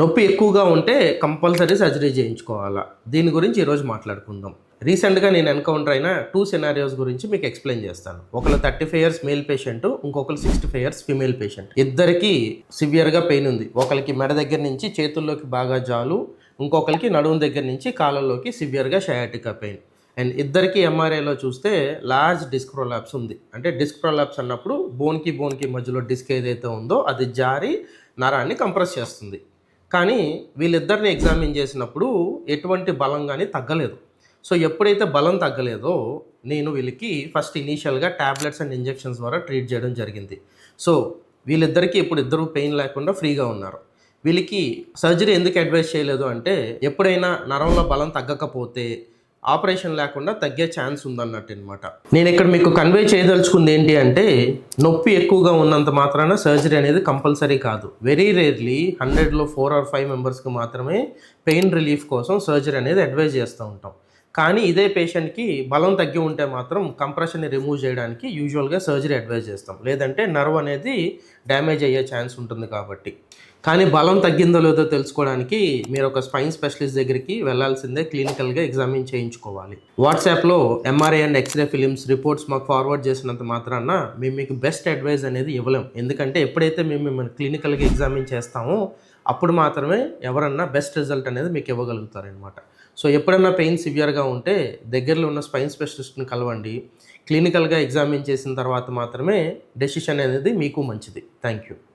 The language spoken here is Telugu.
నొప్పి ఎక్కువగా ఉంటే కంపల్సరీ సర్జరీ చేయించుకోవాలా? దీని గురించి ఈరోజు మాట్లాడుకుందాం. రీసెంట్గా నేను ఎన్కౌంటర్ అయిన టూ సినారియోస్ గురించి మీకు ఎక్స్ప్లెయిన్ చేస్తాను. ఒకరు thirty five years male patient ఇంకొకరు sixty five years female patient. ఇద్దరికి సివియర్గా పెయిన్ ఉంది. ఒకరికి మెడ దగ్గర నుంచి చేతుల్లోకి బాగా జాలు ఇంకొకరికి నడుము దగ్గర నుంచి కాళ్ళలోకి సివియర్గా షయాటికా పెయిన్. అండ్ ఇద్దరికి ఎంఆర్ఐలో చూస్తే లార్జ్ డిస్క్ ప్రొలాప్స్ ఉంది. అంటే డిస్క్ ప్రొలాప్స్ అన్నప్పుడు బోన్కి బోన్కి మధ్యలో డిస్క్ ఏదైతే ఉందో అది జారి నరాన్ని కంప్రెస్ చేస్తుంది. కానీ వీళ్ళిద్దరిని ఎగ్జామిన్ చేసినప్పుడు ఎటువంటి బలం కానీ తగ్గలేదు. సో ఎప్పుడైతే బలం తగ్గలేదో నేను వీళ్ళకి ఫస్ట్ ఇనీషియల్గా ట్యాబ్లెట్స్ అండ్ ఇంజెక్షన్స్ ద్వారా ట్రీట్ చేయడం జరిగింది. సో వీళ్ళిద్దరికీ ఇప్పుడు ఇద్దరు పెయిన్ లేకుండా ఫ్రీగా ఉన్నారు. వీళ్ళకి సర్జరీ ఎందుకు అడ్వైస్ చేయలేదు అంటే ఎప్పుడైనా నరంలో బలం తగ్గకపోతే ఆపరేషన్ లేకుండా తగ్గే ఛాన్స్ ఉందన్నట్టు అనమాట నేను ఇక్కడ మీకు కన్వే చేయదలుచుకుంది ఏంటి అంటే నొప్పి ఎక్కువగా ఉన్నంత మాత్రాన సర్జరీ అనేది కంపల్సరీ కాదు. వెరీ రేర్లీ హండ్రెడ్లో ఫోర్ ఆర్ ఫైవ్ మెంబర్స్కి మాత్రమే పెయిన్ రిలీఫ్ కోసం సర్జరీ అనేది అడ్వైజ్ చేస్తూ ఉంటాం. కానీ ఇదే పేషెంట్కి బలం తగ్గి ఉంటే మాత్రం కంప్రెషన్ని రిమూవ్ చేయడానికి యూజువల్గా సర్జరీ అడ్వైజ్ చేస్తాం. లేదంటే నర్వ్ అనేది డ్యామేజ్ అయ్యే ఛాన్స్ ఉంటుంది కాబట్టి. కానీ బలం తగ్గిందో లేదో తెలుసుకోవడానికి మీరు ఒక స్పైన్ స్పెషలిస్ట్ దగ్గరికి వెళ్ళాల్సిందే క్లినికల్గా ఎగ్జామిన్ చేయించుకోవాలి. వాట్సాప్లో MRI and x ray films reports మాకు ఫార్వర్డ్ చేసినంత మాత్రాన మేము మీకు బెస్ట్ అడ్వైజ్ అనేది ఇవ్వలేం. ఎందుకంటే ఎప్పుడైతే మేము మిమ్మల్ని క్లినికల్గా ఎగ్జామిన్ చేస్తామో అప్పుడు మాత్రమే ఎవరన్నా బెస్ట్ రిజల్ట్ అనేది మీకు ఇవ్వగలుగుతారనమాట సో ఎప్పుడన్నా పెయిన్ సివియర్గా ఉంటే దగ్గరలో ఉన్న స్పైన్ స్పెషలిస్ట్ని కలవండి. క్లినికల్గా ఎగ్జామిన్ చేసిన తర్వాత మాత్రమే డెసిషన్ అనేది మీకు మంచిది. Thank you